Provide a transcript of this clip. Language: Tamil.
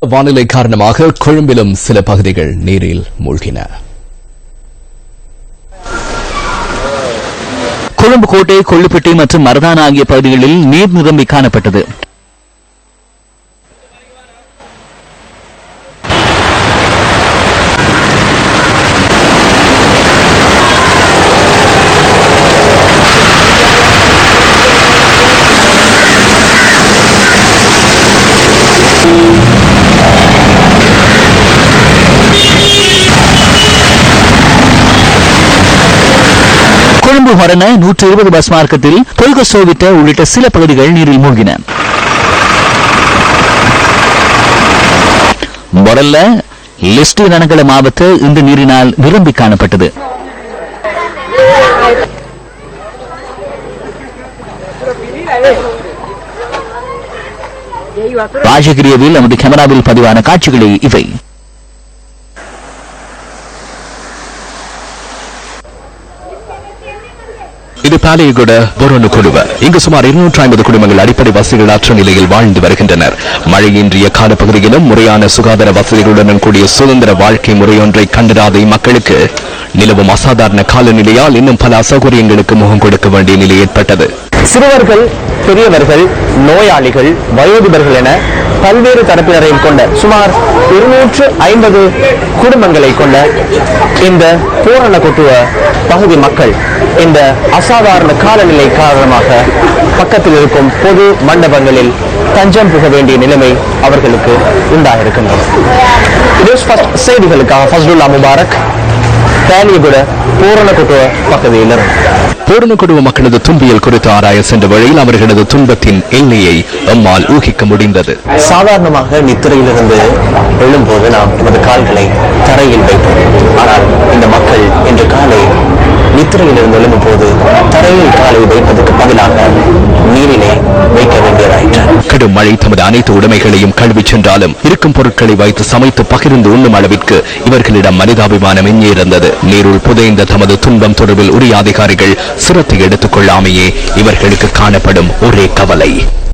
வானிலை காரணமாக கொழும்பிலும் சில பகுதிகள் நீரில் மூழ்கின. கொழும்பு கோட்டை கொள்ளுப்பட்டி மற்றும் மரதான ஆகிய பகுதிகளில் நீர் நிரம்பி காணப்பட்டது. கொழும்பு மரண நூற்று இருபது பஸ் மார்க்கத்தில் தொல்கசோவிட்ட உள்ளிட்ட சில பகுதிகள் நீரில் மூழ்கின. மொரல்ல லிஸ்ட் ரணகல மாவட்ட இந்த நீரினால் நிரம்பி காணப்பட்டது. ராஜகிரியவில் நமது கேமராவில் பதிவான காட்சிகளே இவை. பாலையகுட குழுவ இங்கு சுமார் இருநூற்றி ஐம்பது குடும்பங்கள் அடிப்படை வசதிகள் அற்ற நிலையில் வாழ்ந்து வருகின்றனர். மழையின்றிய காலப்பகுதியிலும் முறையான சுகாதார வசதிகளுடன் கூடிய சுதந்திர வாழ்க்கை முறையொன்றை கண்டிராத மக்களுக்கு நிலவும் அசாதாரண காலநிலையால் இன்னும் பல அசௌகரியங்களுக்கு முகம் கொடுக்க வேண்டிய நிலை ஏற்பட்டது. சிறுவர்கள் பெரியவர்கள் நோயாளிகள் வயோதிபர்கள் என பல்வேறு தரப்பினரையும் கொண்ட சுமார் இருநூற்று ஐம்பது குடும்பங்களை கொண்ட இந்த பூரண கொட்டுவ பகுதி மக்கள் இந்த அசாதாரண காலநிலை காரணமாக பக்கத்தில் இருக்கும் பொது மண்டபங்களில் தஞ்சம் புக வேண்டிய நிலைமை அவர்களுக்கு உண்டாகிருக்கின்றது நியூஸ் செய்திகளுக்காக ஃபஸ்டுல்லா முபாரக் தேனியகுட பூரண கொட்டுவ பகுதியிலிருந்து பூரண குடும்ப மக்களது துன்பியல் குறித்து ஆராய சென்ற வழியில் அவர்களது துன்பத்தின் எல்லையை எம்மால் ஊகிக்க முடிந்தது. சாதாரணமாக நித்திரையிலிருந்து எழும்போது நாம் நமது கால்களை தரையில் வைப்போம். ஆனால் இந்த மக்கள் இன்று காலை நித்திரையிலிருந்து எழும்பும் போது தரையில் காலை வைப்பதற்கு பதிலாக கடும் மழை தமது அனைத்து உடைமைகளையும் கழுவிச் சென்றாலும் இருக்கும் பொருட்களை வைத்து சமைத்து பகிர்ந்து உண்ணும் அளவிற்கு இவர்களிடம் மனிதாபிமானம் எஞ்சியிருந்தது. நீருள் புதைந்த தமது துன்பம் தொடர்பில் உரிய அதிகாரிகள் சிரத்தை எடுத்துக் கொள்ளாமையே இவர்களுக்கு காணப்படும் ஒரே கவலை.